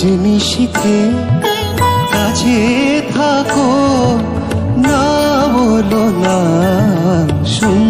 আজ মিশিতে কাছে থাকো না বলো না সুন্দরী